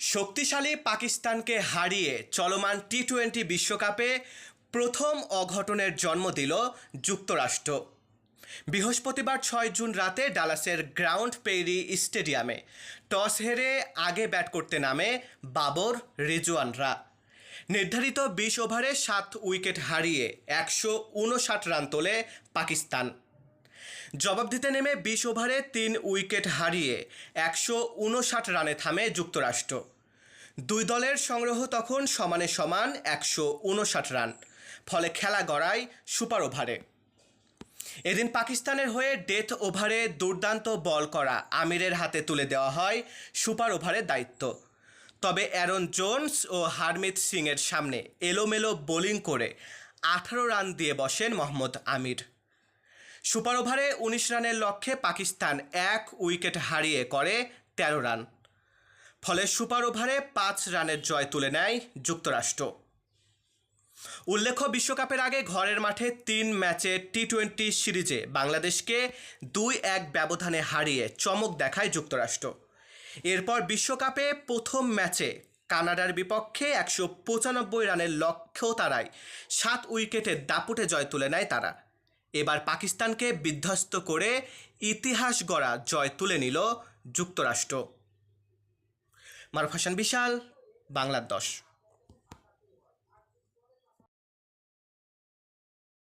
শক্তিশালী পাকিস্তানকে হারিয়ে চলমান টি টোয়েন্টি বিশ্বকাপে প্রথম অঘটনের জন্ম দিল যুক্তরাষ্ট্র। বৃহস্পতিবার ছয় জুন রাতে ডালাসের গ্রাউন্ড পেরি স্টেডিয়ামে টস হেরে আগে ব্যাট করতে নামে বাবর রিজওয়ানরা। নির্ধারিত বিশ ওভারে সাত উইকেট হারিয়ে একশো উনষাট রান তোলে পাকিস্তান। জবাব দিতে নেমে বিশ ওভারে তিন উইকেট হারিয়ে একশো উনষাট রানে থামে যুক্তরাষ্ট্র। দুই দলের সংগ্রহ তখন সমানে সমান একশো উনষাট রান, ফলে খেলা গড়ায় সুপার ওভারে। এদিন পাকিস্তানের হয়ে ডেথ ওভারে দুর্দান্ত বল করা আমিরের হাতে তুলে দেওয়া হয় সুপার ওভারের দায়িত্ব। তবে অ্যারন জোনস ও হারমিত সিংয়ের সামনে এলোমেলো বোলিং করে আঠারো রান দিয়ে বসেন মোহাম্মদ আমির। সুপার ওভারে উনিশ রানের লক্ষ্যে পাকিস্তান এক উইকেট হারিয়ে করে তেরো রান। ফলে সুপার ওভারে পাঁচ রানের জয় তুলে নেয় যুক্তরাষ্ট্র। উল্লেখ্য, বিশ্বকাপের আগে ঘরের মাঠে তিন ম্যাচে টি টোয়েন্টি সিরিজে বাংলাদেশকে দুই এক ব্যবধানে হারিয়ে চমক দেখায় যুক্তরাষ্ট্র। এরপর বিশ্বকাপে প্রথম ম্যাচে কানাডার বিপক্ষে একশো পঁচানব্বই রানের লক্ষ্য তারায় সাত উইকেটে দাপুটে জয় তুলে নেয় তারা। এবার পাকিস্তানকে বিধ্বস্ত করে ইতিহাস গড়া জয় তুলে নিল যুক্তরাষ্ট্র। মারুফ হাসান বিশাল বাংলার দশ